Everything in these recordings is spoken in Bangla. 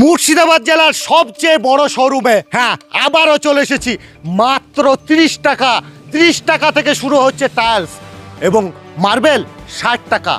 মুর্শিদাবাদ জেলার সবচেয়ে বড় শোরুমে হ্যাঁ আবারও চলে এসেছি। মাত্র তিরিশ টাকা তিরিশ টাকা থেকে শুরু হচ্ছে টাইলস এবং মার্বেল ষাট টাকা।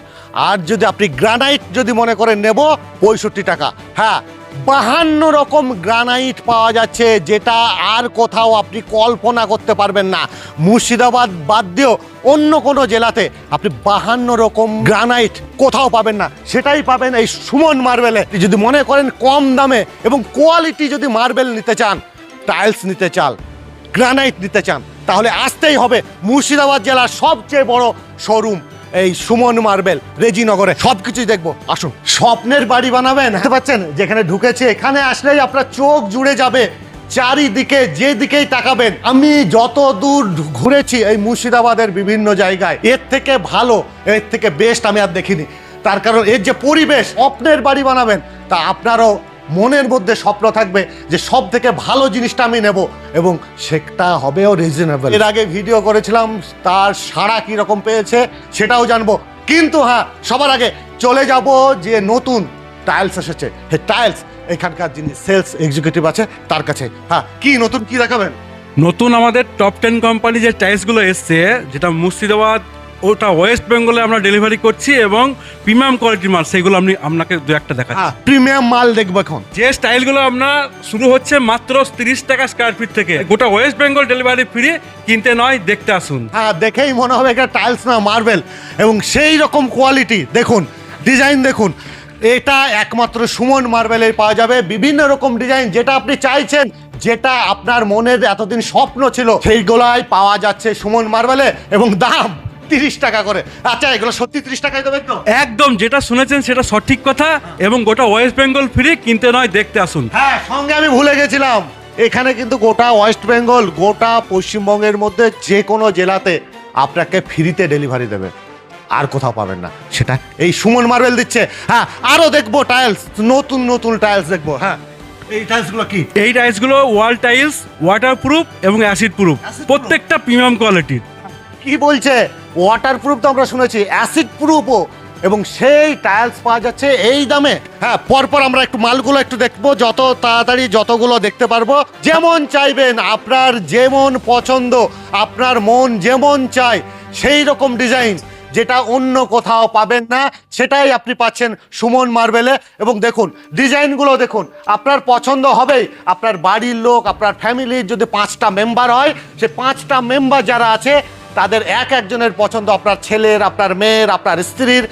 আর যদি আপনি গ্রানাইট যদি মনে করেন নেব, পঁয়ষট্টি টাকা। হ্যাঁ বাহান্ন রকম গ্রানাইট পাওয়া যাচ্ছে, যেটা আর কোথাও আপনি কল্পনা করতে পারবেন না। মুর্শিদাবাদ বাদ দিয়েও অন্য কোনো জেলাতে আপনি বাহান্ন রকম গ্রানাইট কোথাও পাবেন না। সেটাই পাবেন এই সুমন মার্বেলে। যদি মনে করেন কম দামে এবং কোয়ালিটি যদি মার্বেল নিতে চান, টাইলস নিতে চান, গ্রানাইট নিতে চান, তাহলে আসতেই হবে মুর্শিদাবাদ জেলার সবচেয়ে বড় শোরুম। এই সুমন মার্বেল, রেজিনগরে সব কিছুই দেখব। আসুন। স্বপ্নের বাড়ি বানাবেন। দেখতে পাচ্ছেন, যেখানে ঢুকেছে, এখানে আসলেই আপনার চোখ জুড়ে যাবে। চারিদিকে যে দিকেই তাকাবেন, আমি যত দূর ঘুরেছি এই মুর্শিদাবাদের বিভিন্ন জায়গায়, এর থেকে ভালো, এর থেকে বেস্ট আমি আর দেখিনি। তার কারণ, এর যে পরিবেশ, স্বপ্নের বাড়ি বানাবেন, তা আপনারও মনের মধ্যে স্বপ্ন থাকবে যে সব থেকে ভালো জিনিসটা আমি নেব এবং সেটা হবেও রিজনেবল এর আগে ভিডিও করেছিলাম, তার সাড়া কীরকম পেয়েছে সেটাও জানব। কিন্তু হ্যাঁ সবার আগে চলে যাব যে নতুন টাইলস এসেছে। হে টাইলস এখানকার যিনি সেলস এক্সিকিউটিভ আছে, তার কাছে। হ্যাঁ কি নতুন কি দেখাবেন? নতুন আমাদের টপ টেন কোম্পানি যে টাইলসগুলো এসছে, যেটা মুর্শিদাবাদ ওটা ওয়েস্ট বেঙ্গলে আমরা ডেলিভারি করছি এবং প্রিমিয়াম কোয়ালিটির মাল সেগুলো আমি আপনাকে দু একটা দেখাচ্ছি। হ্যাঁ প্রিমিয়াম মাল দেখব এখন। যে স্টাইলগুলো আমরা শুরু হচ্ছে মাত্র তিরিশ টাকা স্কোয়ার ফিট থেকে। গোটা ওয়েস্ট বেঙ্গল ডেলিভারি ফ্রি কিনতে নয় দেখতে আসুন। হ্যাঁ দেখেই মনে হবে এটা টাইলস না মার্বেল এবং সেই রকম কোয়ালিটি দেখুন ডিজাইন দেখুন এটা একমাত্র সুমন মার্বেলে পাওয়া যাবে। বিভিন্ন রকম ডিজাইন যেটা আপনি চাইছেন যেটা আপনার মনের এতদিন স্বপ্ন ছিল সেইগুলাই পাওয়া যাচ্ছে সুমন মার্বেলে এবং দাম তিরিশ টাকা করে। আচ্ছা এগুলো সত্যি তিরিশ টাকায় দেবেন তো? একদম যেটা শুনেছেন সেটা সঠিক কথা এবং গোটা ওয়েস্ট বেঙ্গল ফ্রি কিনতে নয় দেখতে আসুন। হ্যাঁ সঙ্গে আমি ভুলে গেছিলাম। এখানে কিন্তু গোটা ওয়েস্ট বেঙ্গল গোটা পশ্চিমবঙ্গের মধ্যে যে কোনো জেলাতে আপনাকে ফ্রিতে ডেলিভারি দেবে। আর কোথাও পাবেন না। সেটা এই সুমন মার্বেল দিচ্ছে। হ্যাঁ আরও দেখব টাইলস নতুন নতুন টাইলস দেখব। হ্যাঁ এই টাইলসগুলো কি? এই টাইলসগুলো ওয়াল টাইলস ওয়াটার প্রুফ এবং অ্যাসিড প্রুফ প্রত্যেকটা প্রিমিয়াম কোয়ালিটির কি বলছে? ওয়াটার প্রুফ তো আমরা শুনেছি অ্যাসিড প্রুফও এবং সেই টাইলস পাওয়া যাচ্ছে এই দামে। হ্যাঁ পরপর আমরা একটু মালগুলো একটু দেখব, যত তাড়াতাড়ি যতগুলো দেখতে পারব। যেমন চাইবেন, আপনার যেমন পছন্দ, আপনার মন যেমন চায়, সেই রকম ডিজাইন যেটা অন্য কোথাও পাবেন না, সেটাই আপনি পাচ্ছেন সুমন মার্বেলে। এবং দেখুন, ডিজাইনগুলো দেখুন, আপনার পছন্দ হবেই। আপনার বাড়ির লোক, আপনার ফ্যামিলির যদি পাঁচটা মেম্বার হয়, সে পাঁচটা মেম্বার যারা আছে তাদের এক একজনের পছন্দ, আপনার ছেলের, আপনার মেয়ের, আপনার স্ত্রীর,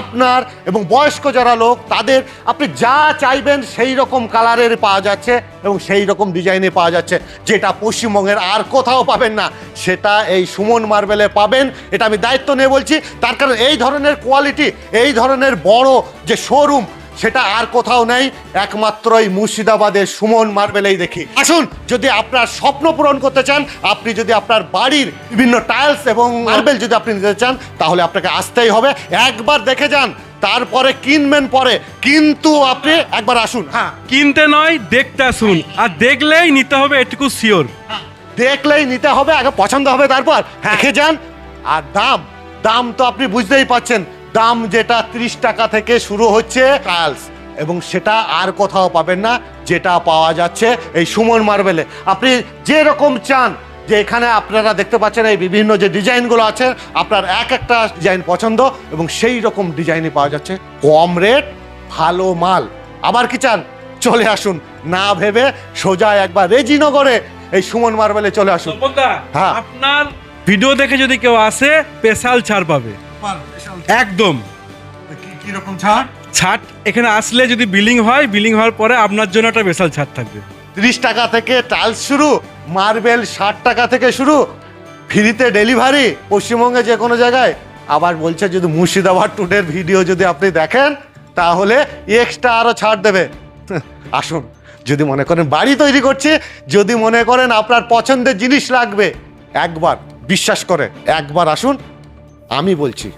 আপনার এবং বয়স্ক যারা লোক, তাদের আপনি যা চাইবেন সেই রকম কালারের পাওয়া যাচ্ছে এবং সেই রকম ডিজাইনে পাওয়া যাচ্ছে। যেটা পশ্চিমবঙ্গের আর কোথাও পাবেন না, সেটা এই সুমন মার্বেলে পাবেন। এটা আমি দায়িত্ব নিয়ে বলছি, তার কারণ এই ধরনের কোয়ালিটি এই ধরনের বড় যে শোরুম সেটা আর কোথাও নেই একমাত্রই মুর্শিদাবাদের সুমন মার্বেলেই দেখি। আসুন যদি আপনার স্বপ্ন পূরণ করতে চান আপনি যদি আপনার বাড়ির বিভিন্ন টাইলস এবং মার্বেল যদি আপনি নিতে চান তাহলে আপনাকে আসতেই হবে। একবার দেখে যান তারপরে কিনবেন পরে। কিন্তু আপনি একবার আসুন। হ্যাঁ কিনতে নয় দেখতে আসুন। আর দেখলেই নিতে হবে এটুকু শিওর দেখলেই নিতে হবে আগে পছন্দ হবে তারপর। দেখে যান। আর দাম দাম তো আপনি বুঝতেই পাচ্ছেন দাম যেটা ত্রিশ টাকা থেকে শুরু হচ্ছে টাইলস এবং সেটা আর কোথাও পাবেন না যেটা পাওয়া যাচ্ছে এই সুমন মার্বেলে। আপনি যে রকম চান যে এখানে আপনারা দেখতে পাচ্ছেন এই বিভিন্ন যে ডিজাইনগুলো আছে আপনার এক একটা ডিজাইন পছন্দ এবং সেই রকম ডিজাইনই পাওয়া যাচ্ছে। কম রেট ভালো মাল। আবার কি চান? চলে আসুন। না ভেবে সোজা একবার রেজিনগরে এই সুমন মার্বেলে চলে আসুন। হ্যাঁ। আপনার ভিডিও দেখে যদি কেউ আসে স্পেশাল ছাড় পাবে। একদম। কীরকম ছাড় ছাড় এখানে আসলে যদি বিলিং হয় বিলিং হওয়ার পরে আপনার জন্য একটা স্পেশাল ছাড় থাকবে। তিরিশ টাকা থেকে টাইলস শুরু মার্বেল ষাট টাকা থেকে শুরু ফ্রিতে ডেলিভারি পশ্চিমবঙ্গে যে কোনো জায়গায়। আবার বলছে যদি মুর্শিদাবাদ টুডের ভিডিও যদি আপনি দেখেন তাহলে এক্সট্রা আরও ছাড় দেবে। আসুন যদি মনে করেন বাড়ি তৈরি করছে যদি মনে করেন আপনার পছন্দের জিনিস লাগবে একবার বিশ্বাস করে একবার আসুন আমি বলছি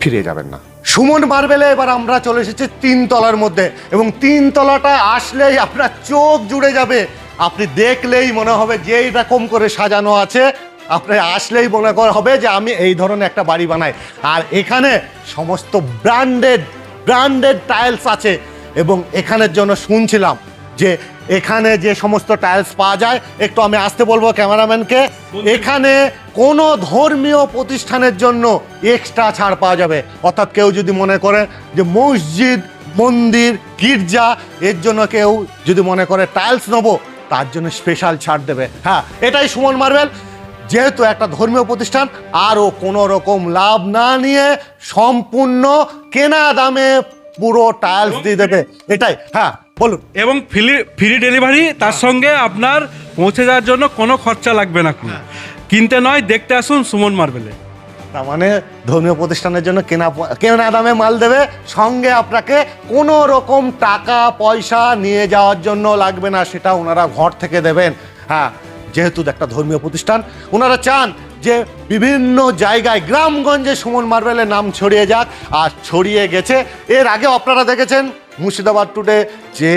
ফিরে যাবেন না। সুমন মার্বেলে এবার আমরা চলে এসেছি তিন তলার মধ্যে এবং তিন তলাটা আসলেই আপনার চোখ জুড়ে যাবে। আপনি দেখলেই মনে হবে যে রকম করে সাজানো আছে। আপনি আসলেই মনে করা হবে যে আমি এই ধরনের একটা বাড়ি বানাই। আর এখানে সমস্ত ব্র্যান্ডেড ব্র্যান্ডেড টাইলস আছে। এবং এখানের জন্য শুনছিলাম যে এখানে যে সমস্ত টাইলস পাওয়া যায়, একটু আমি আসতে বলব ক্যামেরাম্যানকে। এখানে কোনো ধর্মীয় প্রতিষ্ঠানের জন্য এক্সট্রা ছাড় পাওয়া যাবে। অর্থাৎ কেউ যদি মনে করে যে মসজিদ, মন্দির, গির্জা, এর জন্য কেউ যদি মনে করে টাইলস নেব, তার জন্য স্পেশাল ছাড় দেবে। হ্যাঁ এটাই সুমন মার্বেল। যেহেতু একটা ধর্মীয় প্রতিষ্ঠান, আরও কোনো রকম লাভ না নিয়ে সম্পূর্ণ কেনা দামে পুরো টাইলস দিয়ে দেবে। এটাই হ্যাঁ। বলুন। এবং ফ্রি ফ্রি ডেলিভারি তার সঙ্গে আপনার পৌঁছে যাওয়ার জন্য কোনো খরচা লাগবে না কোনো কিনতে নয় দেখতে আসুন সুমন মার্বেলে। তার মানে ধর্মীয় প্রতিষ্ঠানের জন্য কেনা কেনা দামে মাল দেবে সঙ্গে আপনাকে কোনো রকম টাকা পয়সা নিয়ে যাওয়ার জন্য লাগবে না সেটা ওনারা ঘর থেকে দেবেন। হ্যাঁ যেহেতু একটা ধর্মীয় প্রতিষ্ঠান ওনারা চান যে বিভিন্ন জায়গায় গ্রামগঞ্জে সুমন মার্বেলের নাম ছড়িয়ে যাক আর ছড়িয়ে গেছে। এর আগে আপনারা দেখেছেন মুর্শিদাবাদ টুডে যে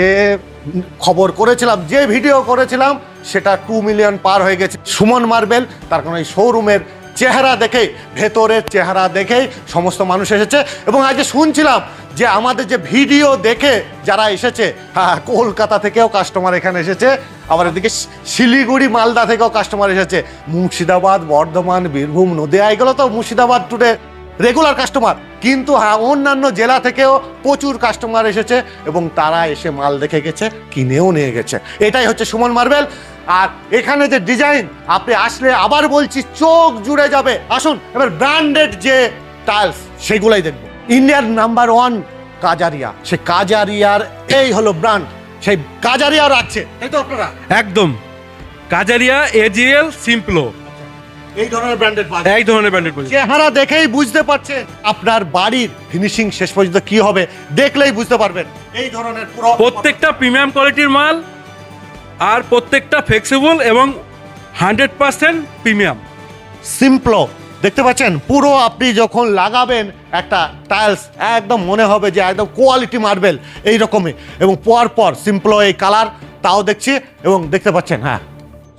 খবর করেছিলাম, যে ভিডিও করেছিলাম, সেটা টু মিলিয়ন পার হয়ে গেছে। সুমন মার্বেল, তার কারণ এই শোরুমের চেহারা দেখেই, ভেতরের চেহারা দেখেই সমস্ত মানুষ এসেছে। এবং আজকে শুনছিলাম যে আমাদের যে ভিডিও দেখে যারা এসেছে হ্যাঁ কলকাতা থেকেও কাস্টমার এখানে এসেছে, আবার এদিকে শিলিগুড়ি, মালদা থেকেও কাস্টমার এসেছে। মুর্শিদাবাদ, বর্ধমান, বীরভূম, নদিয়া, এগুলো তো মুর্শিদাবাদ টুডে রেগুলার কাস্টমার কিন্তু হ্যাঁ অন্যান্য জেলা থেকেও প্রচুর কাস্টমার এসেছে এবং তারা এসে মাল দেখে গেছে, কিনেও নিয়ে গেছে। এটাই হচ্ছে সুমন মার্বেল। আর এখানে যে ডিজাইন আপনি আসলে আবার বলছি, চোখ জুড়ে যাবে। আসুন, এবার ব্র্যান্ডেড যে টাইলস সেগুলাই দেখব। ইন্ডিয়ার নাম্বার ওয়ান কাজারিয়া। সে কাজারিয়ার, এই হলো ব্র্যান্ড সেই কাজারিয়া রাখছে। তাই তো আপনারা? একদম। কাজারিয়া এজিএল সিম্পলো এই ধরনের ব্র্যান্ডেড এই ধরনের ব্র্যান্ডেড চেহারা দেখেই বুঝতে পারছেন আপনার বাড়ির ফিনিশিং শেষ পর্যন্ত কি হবে। দেখলেই বুঝতে পারবেন এই ধরনের পুরো প্রত্যেকটা প্রিমিয়াম কোয়ালিটির মাল আর প্রত্যেকটা ফ্লেক্সিবল এবং হান্ড্রেড পার্সেন্ট প্রিমিয়াম সিম্পলো দেখতে পাচ্ছেন? পুরো আপনি যখন লাগাবেন একটা টাইলস একদম মনে হবে যে একদম কোয়ালিটি মার্বেল এই রকমই এবং পর পর সিম্পল এই কালার তাও দেখছি এবং দেখতে পাচ্ছেন হ্যাঁ।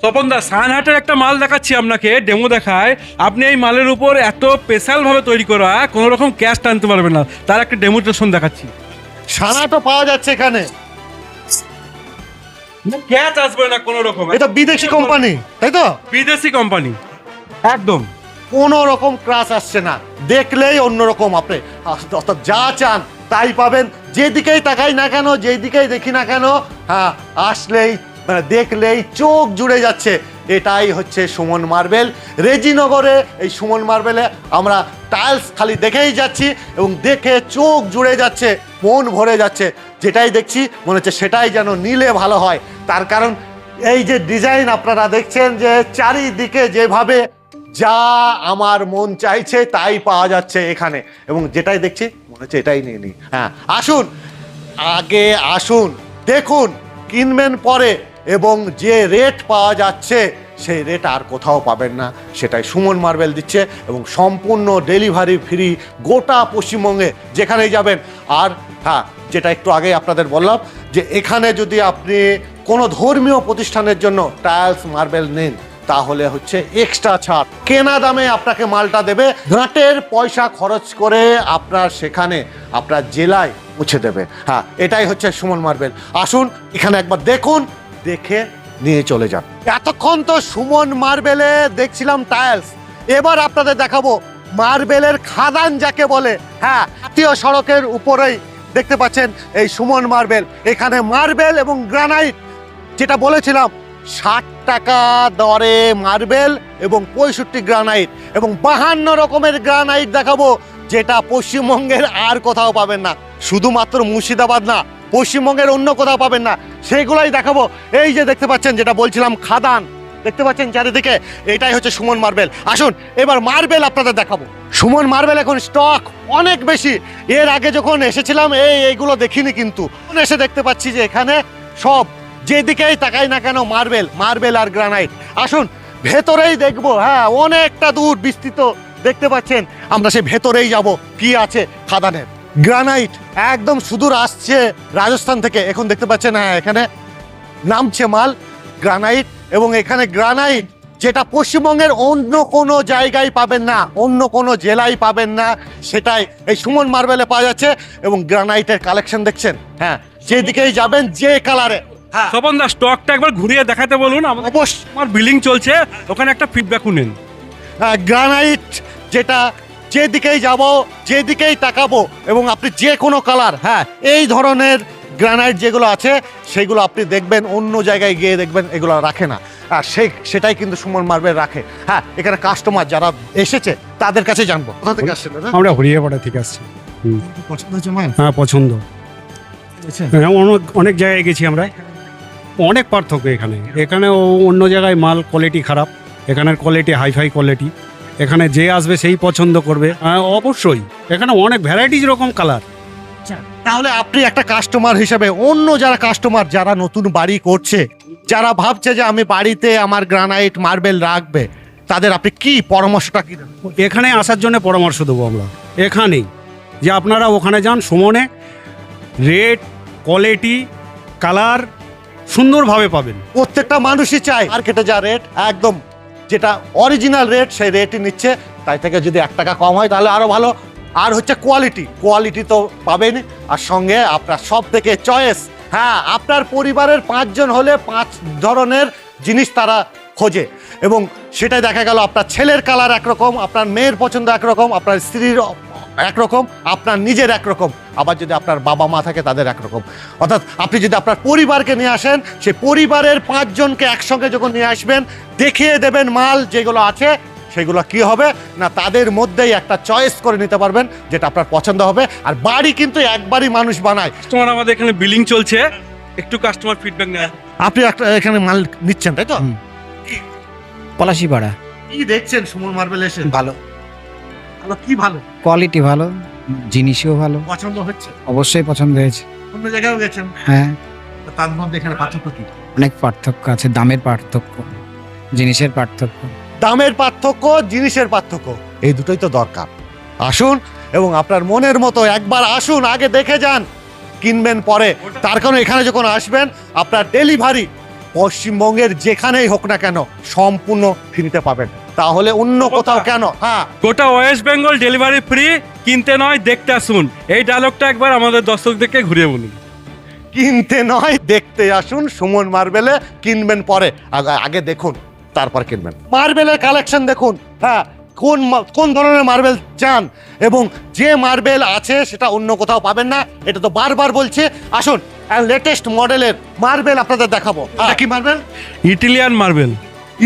স্বপনদা সানহাটের একটা মাল দেখাচ্ছি আপনাকে ডেমো দেখায়। আপনি এই মালের উপর এত স্পেশালভাবে তৈরি করা কোনো রকম ক্যাশ টানতে পারবেন না। তার একটা ডেমোস্ট্রেশন দেখাচ্ছি। সানাটো পাওয়া যাচ্ছে এখানে। ক্যাচ আসবে না কোনো রকম এটা বিদেশি কোম্পানি তাই তো? বিদেশি কোম্পানি একদম। কোনো রকম ক্রাশ আসছে না। দেখলেই অন্যরকম আপনি। অর্থাৎ যা চান তাই পাবেন। যেদিকেই তাকাই না কেন যেদিকেই দেখি না কেন হ্যাঁ আসলেই মানে দেখলেই চোখ জুড়ে যাচ্ছে। এটাই হচ্ছে সুমন মার্বেল। রেজিনগরে এই সুমন মার্বেলে আমরা টাইলস খালি দেখেই যাচ্ছি এবং দেখে চোখ জুড়ে যাচ্ছে, মন ভরে যাচ্ছে। যেটাই দেখছি, মনে হচ্ছে সেটাই যেন নিলে ভালো হয়। তার কারণ এই যে ডিজাইন আপনারা দেখছেন যে চারিদিকে যেভাবে যা আমার মন চাইছে তাই পাওয়া যাচ্ছে এখানে। এবং যেটাই দেখছি, মনে হচ্ছে এটাই নিয়ে নিই। হ্যাঁ আসুন, আগে আসুন, দেখুন, কিনবেন পরে এবং যে রেট পাওয়া যাচ্ছে, সেই রেট আর কোথাও পাবেন না। সেটাই সুমন মার্বেল দিচ্ছে এবং সম্পূর্ণ ডেলিভারি ফ্রি গোটা পশ্চিমবঙ্গে যেখানেই যাবেন। আর হ্যাঁ যেটা একটু আগে আপনাদের বললাম যে এখানে যদি আপনি কোনো ধর্মীয় প্রতিষ্ঠানের জন্য টাইলস মার্বেল নেন, তাহলে হচ্ছে এক্সট্রা ছাড়। কেনা দামে আপনাকে মালটা দেবে, ঘাটের পয়সা খরচ করে আপনার সেখানে আপনার জেলায় পৌঁছে দেবে। হ্যাঁ এটাই হচ্ছে সুমন মার্বেল। আসুন, এখানে একবার দেখুন দেখে নিয়ে চলে যান। এতক্ষণ তো সুমন মার্বেলে দেখছিলাম টাইলস এবার আপনাদের দেখাবো মার্বেলের খাদান যাকে বলে। হ্যাঁ জাতীয় সড়কের উপরেই দেখতে পাচ্ছেন এই সুমন মার্বেল। এখানে মার্বেল এবং গ্রানাইট, যেটা বলেছিলাম, ষাট টাকা দরে মার্বেল এবং পঁয়ষট্টি গ্রানাইট এবং বাহান্ন রকমের গ্রানাইট দেখাবো, যেটা পশ্চিমবঙ্গের আর কোথাও পাবেন না। শুধুমাত্র মুর্শিদাবাদ না পশ্চিমবঙ্গের অন্য কোথাও পাবেন না। সেগুলাই দেখাবো। এই যে দেখতে পাচ্ছেন, যেটা বলছিলাম, খাদান। দেখতে পাচ্ছেন চারিদিকে? এটাই হচ্ছে সুমন মার্বেল। আসুন, এবার মার্বেল আপনাদের দেখাবো। সুমন মার্বেল এখন স্টক অনেক বেশি। এর আগে যখন এসেছিলাম, এই এইগুলো দেখিনি কিন্তু। এসে দেখতে পাচ্ছি যে এখানে সব, যেদিকেই তাকাই না কেন মার্বেল মার্বেল আর গ্রানাইট। আসুন, ভেতরেই দেখব। হ্যাঁ অনেকটা দূর বিস্তৃত দেখতে পাচ্ছেন। আমরা সে ভেতরেই যাব। কি আছে খাদানের? গ্রানাইট একদম সুদূর আসছে রাজস্থান থেকে। এখন দেখতে পাচ্ছেন হ্যাঁ এখানে নামছে মাল গ্রানাইট এবং এখানে গ্রানাইট যেটা পশ্চিমবঙ্গের অন্য কোনো জায়গায় পাবেন না অন্য কোনো জেলায় পাবেন না সেটাই এই সুমন মার্বেলে পাওয়া যাচ্ছে এবং গ্রানাইটের কালেকশন দেখছেন হ্যাঁ যেদিকেই যাবেন যে কালারে। হ্যাঁ। স্বপন দা স্টকটা একবার ঘুরিয়ে দেখাতে বলুন আমার বিলিং চলছে ওখানে একটা ফিডব্যাকও নেন। গ্রানাইট যেটা যেদিকেই যাব যেদিকেই তাকাবো এবং আপনি যে কোনো কালার হ্যাঁ এই ধরনের গ্রানাইট যেগুলো আছে সেগুলো আপনি দেখবেন অন্য জায়গায় গিয়ে দেখবেন এগুলো রাখে না। আর সেই সেটাই কিন্তু সুমন মার্বেল রাখে। হ্যাঁ এখানে কাস্টমার যারা এসেছে তাদের কাছে জানব। কোথা থেকে আসছেন দাদা? আমরা হরিয়াপাড়া থেকে আসছি। পছন্দ হচ্ছে হ্যাঁ পছন্দ। হ্যাঁ অনেক অনেক জায়গায় গেছি আমরা। অনেক পার্থক্য এখানে। এখানে অন্য জায়গায় মাল কোয়ালিটি খারাপ। এখানের কোয়ালিটি হাইফাই কোয়ালিটি এখানে যে আসবে সেই পছন্দ করবে। হ্যাঁ অবশ্যই। এখানে অনেক ভ্যারাইটিজ রকম কালার তাহলে আপনি একটা কাস্টমার হিসেবে অন্য যারা কাস্টমার যারা নতুন বাড়ি করছে যারা ভাবছে যে আমি বাড়িতে আমার গ্রানাইট মার্বেল রাখবে তাদের আপনি কি পরামর্শটা কি দেবেন? এখানে আসার জন্য পরামর্শ দেবো আমরা। এখানেই। যে আপনারা ওখানে যান সুমনে রেট কোয়ালিটি কালার সুন্দরভাবে পাবেন। প্রত্যেকটা মানুষই চায় মার্কেটে যা রেট একদম যেটা অরিজিনাল রেট সেই রেটই নিচ্ছে। তাই থেকে যদি এক টাকা কম হয়, তাহলে আরও ভালো। আর হচ্ছে কোয়ালিটি কোয়ালিটি তো পাবেন। আর সঙ্গে আপনার সব থেকে চয়েস হ্যাঁ আপনার পরিবারের পাঁচজন হলে পাঁচ ধরনের জিনিস তারা খোঁজে। এবং সেটাই দেখা গেল, আপনার ছেলের কালার একরকম, আপনার মেয়ের পছন্দ একরকম, আপনার স্ত্রীর একরকম আপনার নিজের একরকম আবার যদি আপনার বাবা মা থাকে তাদের একরকম। অর্থাৎ আপনি যদি আপনার পরিবারকে নিয়ে আসেন সেই পরিবারের পাঁচজনকে একসঙ্গে যখন নিয়ে আসবেন দেখিয়ে দেবেন মাল যেগুলো আছে সেগুলো কি হবে? না তাদের মধ্যেই একটা চয়েস করে নিতে পারবেন যেটা আপনার পছন্দ হবে। আর বাড়ি কিন্তু একবারই মানুষ বানায়। কাস্টমার আমাদের এখানে বিলিং চলছে। একটু কাস্টমার ফিডব্যাক নেয় আপনি একটা এখানে মাল নিচ্ছেন তাই তো। পলাশিপাড়া। কি দেখছেন সুমন মার্বেল এসে? ভালো। ভালো কি ভালো? কোয়ালিটি ভালো জিনিসও ভালো। পছন্দ হচ্ছে? অবশ্যই পছন্দ হয়েছে। অন্য জায়গায়ও গেছেন? হ্যাঁ। তার মধ্যে এখানে পার্থক্য কি? অনেক পার্থক্য আছে দামের পার্থক্য জিনিসের পার্থক্য। দামের পার্থক্য জিনিসের পার্থক্য এই দুটোই তো দরকার। আসুন এবং আপনার মনের মতো একবার আসুন আগে দেখে যান কিনবেন পরে। তার কারণ এখানে যখন আসবেন আপনার ডেলিভারি পশ্চিমবঙ্গের যেখানেই হোক না কেন সম্পূর্ণ ফ্রিতে পাবেন। তাহলে অন্য কোথাও কেন? হ্যাঁ। গোটা ওয়েস্ট বেঙ্গল ডেলিভারি ফ্রি কিনতে নয় দেখতে আসুন। এই ডায়লগটা একবার আমাদের দর্শকদেরকে ঘুরিয়ে বলুন। কিনতে নয় দেখতে আসুন সুমন মার্বেলে কিনবেন পরে। আগে- দেখুন তারপর কিনবেন। মার্বেলের কালেকশন দেখুন হ্যাঁ কোন কোন ধরনের মার্বেল চান? এবং যে মার্বেল আছে সেটা অন্য কোথাও পাবেন না এটা তো বারবার বলছে। আসুন লেটেস্ট মডেলের মার্বেল আপনাদের দেখাবো। এটা কি marble? Italian marble.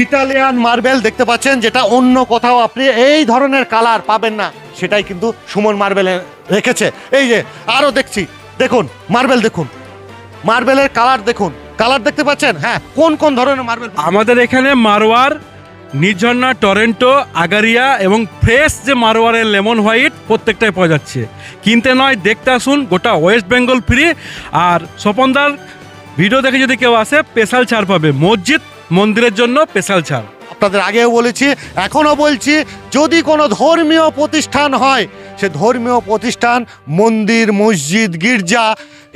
Italian marble দেখতে পাচ্ছেন, যেটা অন্য কোথাও আপনি এই ধরনের কালার পাবেন না। সেটাই কিন্তু সুমন মার্বেলে রেখেছে। এই যে, আরও দেখছি। দেখুন, মার্বেল দেখুন। মার্বেলের কালার দেখুন। কালার দেখতে পাচ্ছেন? হ্যাঁ কোন কোন ধরনের মার্বেল? আমাদের এখানে মারোয়ার, নির্ঝর্ণা, টরেন্টো, আগারিয়া এবং ফ্রেশ যে মারোয়ারের লেমন হোয়াইট প্রত্যেকটাই পাওয়া যাচ্ছে। কিনতে নয়, দেখতে আসুন, গোটা ওয়েস্ট বেঙ্গল ফ্রি। আর স্বপনদার ভিডিও দেখে যদি কেউ আসে, স্পেশাল ছাড় পাবে। মসজিদ মন্দিরের জন্য স্পেশাল ছাড়। আপনাদের আগেও বলেছি এখনও বলছি যদি কোনো ধর্মীয় প্রতিষ্ঠান হয় সে ধর্মীয় প্রতিষ্ঠান মন্দির মসজিদ গির্জা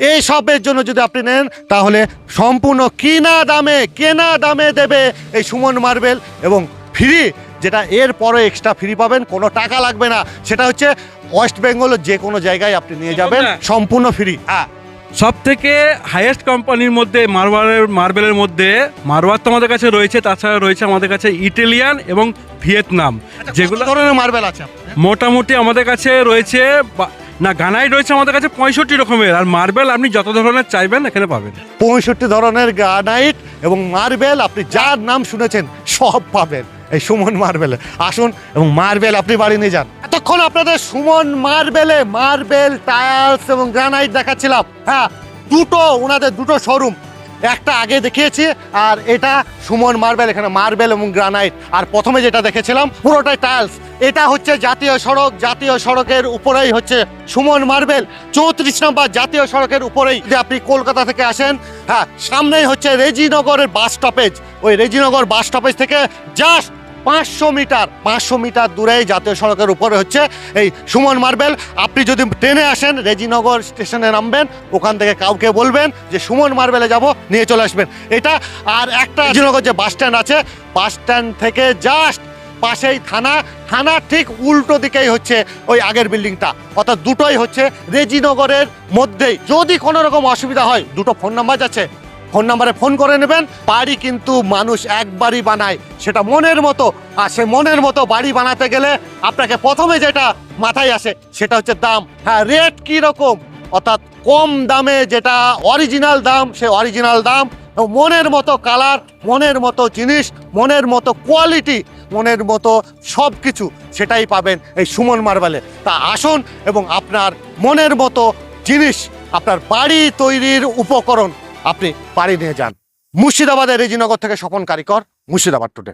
এইসবের জন্য যদি আপনি নেন তাহলে সম্পূর্ণ কিনা দামে কেনা দামে দেবে এই সুমন মার্বেল এবং ফ্রি যেটা এর পরে এক্সট্রা ফ্রি পাবেন কোনো টাকা লাগবে না। সেটা হচ্ছে ওয়েস্ট বেঙ্গলের যে কোনো জায়গায় আপনি নিয়ে যাবেন সম্পূর্ণ ফ্রি হ্যাঁ। সব থেকে হাইয়েস্ট কোম্পানির মধ্যে মারওয়ারের মার্বেলের মধ্যে মারওয়ার তো আমাদের কাছে রয়েছে তাছাড়া রয়েছে আমাদের কাছে ইটালিয়ান এবং ভিয়েতনাম যেগুলো যেগুলো ধরনের মার্বেল আছে মোটামুটি আমাদের কাছে রয়েছে না গানাইট রয়েছে আমাদের কাছে পঁয়ষট্টি রকমের আর মার্বেল আপনি যত ধরনের চাইবেন এখানে পাবেন। পঁয়ষট্টি ধরনের গানাইট এবং মার্বেল আপনি যার নাম শুনেছেন সব পাবেন এই সুমন মার্বেলে আসুন এবং মার্বেল আপনি বাড়ি নিয়ে যান। এতক্ষণ আপনাদের সুমন মার্বেলে, মার্বেল, টাইলস এবং গ্রানাইট দেখাচ্ছিলাম। হ্যাঁ দুটো, ওনাদের দুটো শোরুম একটা আগে দেখিয়েছি, আর এটা সুমন মার্বেল, এখানে মার্বেল এবং গ্রানাইট। আর প্রথমে যেটা দেখেছিলাম, পুরোটাই টাইলস। এটা হচ্ছে জাতীয় সড়ক, জাতীয় সড়কের উপরেই হচ্ছে সুমন মার্বেল। চৌত্রিশ নম্বর জাতীয় সড়কের উপরেই। যে আপনি কলকাতা থেকে আসেন হ্যাঁ সামনেই হচ্ছে রেজিনগরের বাস স্টপেজ ওই রেজিনগর বাস স্টপেজ থেকে জাস্ট পাঁচশো মিটার পাঁচশো মিটার দূরেই জাতীয় সড়কের উপরে হচ্ছে এই সুমন মার্বেল। আপনি যদি ট্রেনে আসেন, রেজিনগর স্টেশনে নামবেন, ওখান থেকে কাউকে বলবেন যে, সুমন মার্বেলে যাব, নিয়ে চলে আসবেন। এটা আর একটা রেজিনগর যে বাস স্ট্যান্ড আছে, বাস স্ট্যান্ড থেকে জাস্ট পাশেই থানা থানা ঠিক উল্টো দিকেই হচ্ছে ওই আগের বিল্ডিংটা। অর্থাৎ দুটোই হচ্ছে রেজিনগরের মধ্যেই। যদি কোনো রকম অসুবিধা হয়, দুটো ফোন নাম্বার আছে ফোন নাম্বারে ফোন করে নেবেন। বাড়ি কিন্তু মানুষ একবারই বানায়। সেটা মনের মতো। আর সে মনের মতো বাড়ি বানাতে গেলে আপনাকে প্রথমে যেটা মাথায় আসে, সেটা হচ্ছে দাম। হ্যাঁ রেট কী রকম? অর্থাৎ কম দামে যেটা অরিজিনাল দাম, সে অরিজিনাল দাম। মনের মতো কালার মনের মতো জিনিস, মনের মতো কোয়ালিটি মনের মতো সব কিছু সেটাই পাবেন এই সুমন মার্বেলে। তা আসুন এবং আপনার মনের মতো জিনিস, আপনার বাড়ি তৈরির উপকরণ আপনি পাড়ি নিয়ে যান। মুর্শিদাবাদের রেজিনগর থেকে স্বপন কারিকর মুর্শিদাবাদ টুডে